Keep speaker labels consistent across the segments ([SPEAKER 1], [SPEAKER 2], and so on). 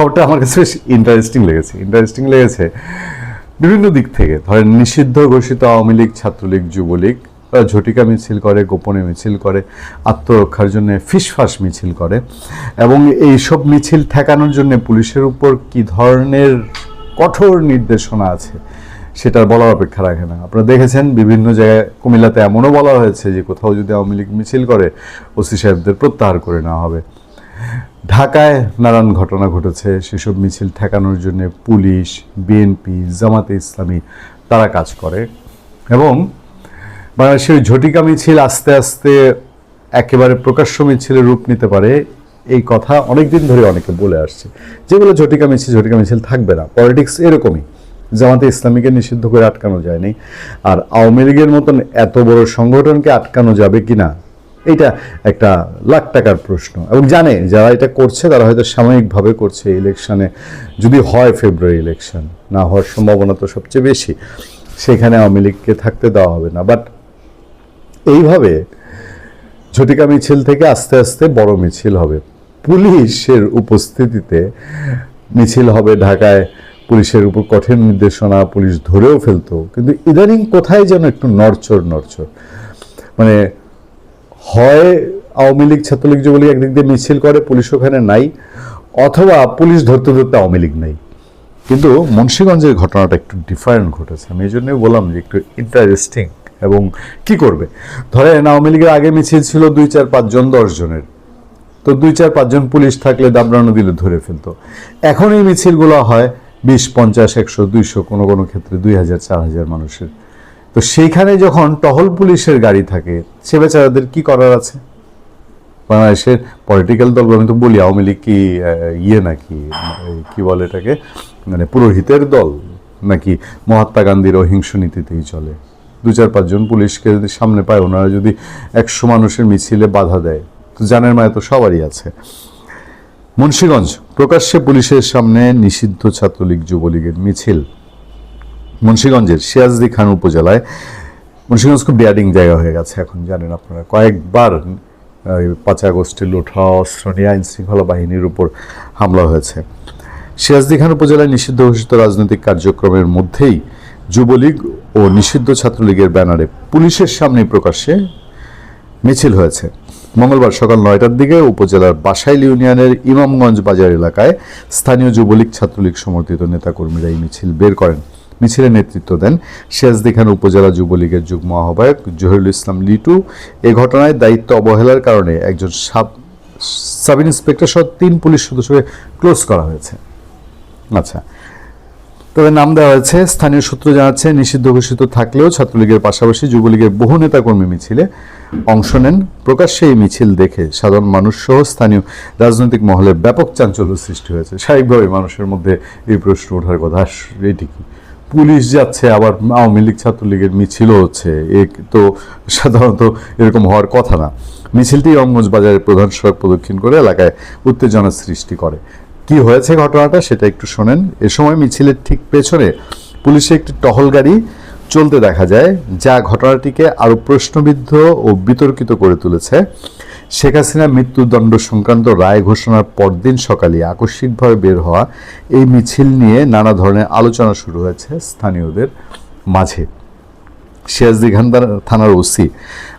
[SPEAKER 1] খবরটা আমার কাছে বেশ ইন্টারেস্টিং লেগেছে ইন্টারেস্টিং লেগেছে। বিভিন্ন দিক থেকে, ধরেন নিষিদ্ধ ঘোষিত আওয়ামী লীগ, ছাত্রলীগ, যুবলীগ ঝটিকা মিছিল করে, গোপনে মিছিল করে, আত্মরক্ষার জন্য ফিসফাস মিছিল করে, এবং এই সব মিছিল ঠেকানোর জন্য পুলিশের উপর কি ধরনের কঠোর নির্দেশনা আছে, সেটার বলার অপেক্ষা রাখে না। আপনারা দেখেছেন, বিভিন্ন জায়গায় কুমিল্লাতে এমনও বলা হয়েছে যে কোথাও যদি আওয়ামী লীগ মিছিল করে, ওসি সাহেবদের প্রত্যাহার করে নেওয়া হবে। ঢাকায় নানান ঘটনা ঘটেছে। সেসব মিছিল ঠেকানোর জন্য পুলিশ, বিএনপি, জামাতে ইসলামী তারা কাজ করে এবং বাংলাদেশের ঝটিকা মিছিল আস্তে আস্তে একেবারে প্রকাশ্য মিছিলের রূপ নিতে পারে এই কথা অনেকদিন ধরে অনেকে বলে আসছে। যেগুলো ঝটিকা মিছিল ঝটিকা মিছিল থাকবে না। পলিটিক্স এরকমই। জামাতে ইসলামীকে নিষিদ্ধ করে আটকানো যায়নি। আর আওয়ামী লীগের মতন এত বড় সংগঠনকে আটকানো যাবে কিনা এটা একটা লাখ টাকার প্রশ্ন। এবং জানে যারা এটা করছে, তারা হয়তো সাময়িকভাবে করছে ইলেকশনে। যদি হয় ফেব্রুয়ারি ইলেকশন, না হওয়ার সম্ভাবনা তো সবচেয়ে বেশি। সেখানে আওয়ামী লীগকে থাকতে দেওয়া হবে না। বাট এইভাবে ঝটিকা মিছিল থেকে আস্তে আস্তে বড় মিছিল হবে। পুলিশের উপস্থিতিতে মিছিল হবে ঢাকায়। পুলিশের উপর কঠিন নির্দেশনা পুলিশ ধরেও ফেলতো। কিন্তু ইদানিং কোথায় যেন একটু নড়চড় নড়চড়। মানে হয় আওয়ামী লীগ, ছাত্রলীগ, যুবলীগ একদিক দিয়ে মিছিল করে, পুলিশ ওখানে নাই, অথবা পুলিশ ধরতে ধরতে আওয়ামী লীগ নাই। কিন্তু মুন্সীগঞ্জের ঘটনাটা একটু ডিফারেন্ট ঘটেছে। আমি এই জন্যই বললাম যে একটু ইন্টারেস্টিং এবং কি করবে? ধরেন আওয়ামী লীগের আগে মিছিল ছিল দুই চার পাঁচজন দশ জনের। তো দুই চার পাঁচজন পুলিশ থাকলে দাবড়ানো দিলে ধরে ফেলতো। এখন এই মিছিলগুলো হয় বিশ, পঞ্চাশ, একশো, দুইশো, কোনো কোনো ক্ষেত্রে দুই হাজার, চার হাজার মানুষের। তো সেইখানে যখন টহল পুলিশের গাড়ি থাকে, সে বেচারাদের কি করার আছে? বাংলাদেশের পলিটিক্যাল দল, আমি তো বলি আওয়ামী লীগ কি ইয়ে নাকি কি বলে এটাকে মানে পুরোহিতের দল নাকি মহাত্মা গান্ধীর অহিংস নীতিতেই চলে? দু চার পাঁচজন পুলিশকে যদি সামনে পায়, ওনারা যদি একশো মানুষের মিছিলে বাধা দেয়, তো জানের মায় তো সবারই আছে। মুন্সীগঞ্জ, প্রকাশ্যে পুলিশের সামনে নিষিদ্ধ ছাত্রলীগ যুবলীগের মিছিল। মুন্সীগঞ্জের সিরাজদি খান উপজেলায়। মুন্সীগঞ্জ খুব বিয়াডিং জায়গা হয়ে গেছে এখন, জানেন আপনারা। কয়েকবার পাঁচ আগস্টে লুঠা, অস্ত্র নিয়ে আইন শৃঙ্খলা বাহিনীর উপর হামলা হয়েছে। সিরাজদি খান উপজেলায় নিষিদ্ধ ঘোষিত রাজনৈতিক কার্যক্রমের মধ্যেই যুবলীগ ও নিষিদ্ধ ছাত্রলীগের ব্যানারে পুলিশের সামনে প্রকাশ্যে মিছিল হয়েছে। মঙ্গলবার সকাল নয়টার দিকে উপজেলার বাসাইল ইউনিয়নের ইমামগঞ্জ বাজার এলাকায় স্থানীয় যুবলীগ ছাত্রলীগ সমর্থিত নেতাকর্মীরা এই মিছিল বের করেন। মিছিলে নেতৃত্ব দেন সিরাজদি খান উপজেলা যুবলীগের যুগ্ম আহ্বায়ক জহিরুল ইসলাম লিটু। এ ঘটনায় দায়িত্ব অবহেলার কারণে একজন সাব সাব ইন্সপেক্টর সহ তিন পুলিশ সদস্যকে ক্লোজ করা হয়েছে। আচ্ছা তবে নাম দেওয়া হয়েছে। স্থানীয় সূত্র জানাচ্ছে, নিষিদ্ধ ঘোষিত থাকলেও ছাত্রলীগের পাশাপাশি যুবলীগের বহু নেতাকর্মী মিছিলে অংশ নেন। প্রকাশ্যে এই মিছিল দেখে সাধারণ মানুষ সহ স্থানীয় রাজনৈতিক মহলে ব্যাপক চাঞ্চল্য সৃষ্টি হয়েছে। স্বাভাবিকভাবে মানুষের মধ্যে এই প্রশ্ন ওঠার কথা, এটি কি? পুলিশ যাচ্ছে, আবার আওয়ামী লীগ ছাত্রলীগের মিছিলও হচ্ছে। এ তো সাধারণত এরকম হওয়ার কথা না। মিছিলটি বাজারের প্রধান সড়ক প্রদক্ষিণ করে এলাকায় উত্তেজনা সৃষ্টি করে। কি হয়েছে ঘটনাটা সেটা একটু শোনেন। এ সময় মিছিলের ঠিক পেছনে পুলিশের একটি টহল গাড়ি চলতে দেখা যায়, যা ঘটনাটিকে আরও প্রশ্নবিদ্ধ ও বিতর্কিত করে তুলেছে। শেখ হাসিনা মৃত্যুদণ্ড সংক্রান্ত রায় ঘোষণার পরদিন সকালে আকস্মিকভাবে বের হওয়া এই মিছিল নিয়ে নানা ধরনের আলোচনা শুরু হয়েছে স্থানীয়দের মাঝে। সিরাজদি খান থানার ওসি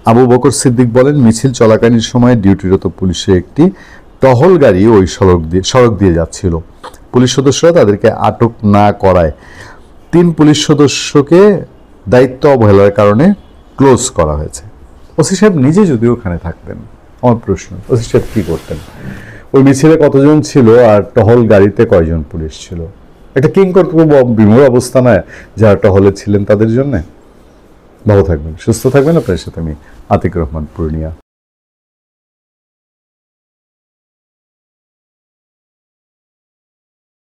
[SPEAKER 1] আবু বকর সিদ্দিক বলেন, মিছিল চলাকালীন সময় ডিউটিরত পুলিশের একটি টহল গাড়ি ওই সড়ক দিয়ে সড়ক দিয়ে যাচ্ছিল। পুলিশ সদস্যরা তাদেরকে আটক না করায় তিন পুলিশ সদস্যকে দায়িত্ব অবহেলার কারণে ক্লোজ করা হয়েছে। ওসি সাহেব নিজে যদি ওখানে থাকতেন। আমার প্রশ্ন ওসি সাহেব কী করতেন? ওই মিছিলে কতজন ছিল আর টহল গাড়িতে কয়জন পুলিশ ছিল? একটা কিংকর্তব্য বিমূল অবস্থা নয় যারা টহলে ছিলেন তাদের জন্যে? ভালো থাকবেন, সুস্থ থাকবেন। আপনার সাথে আমি আতিক রহমান, পূর্ণিয়া।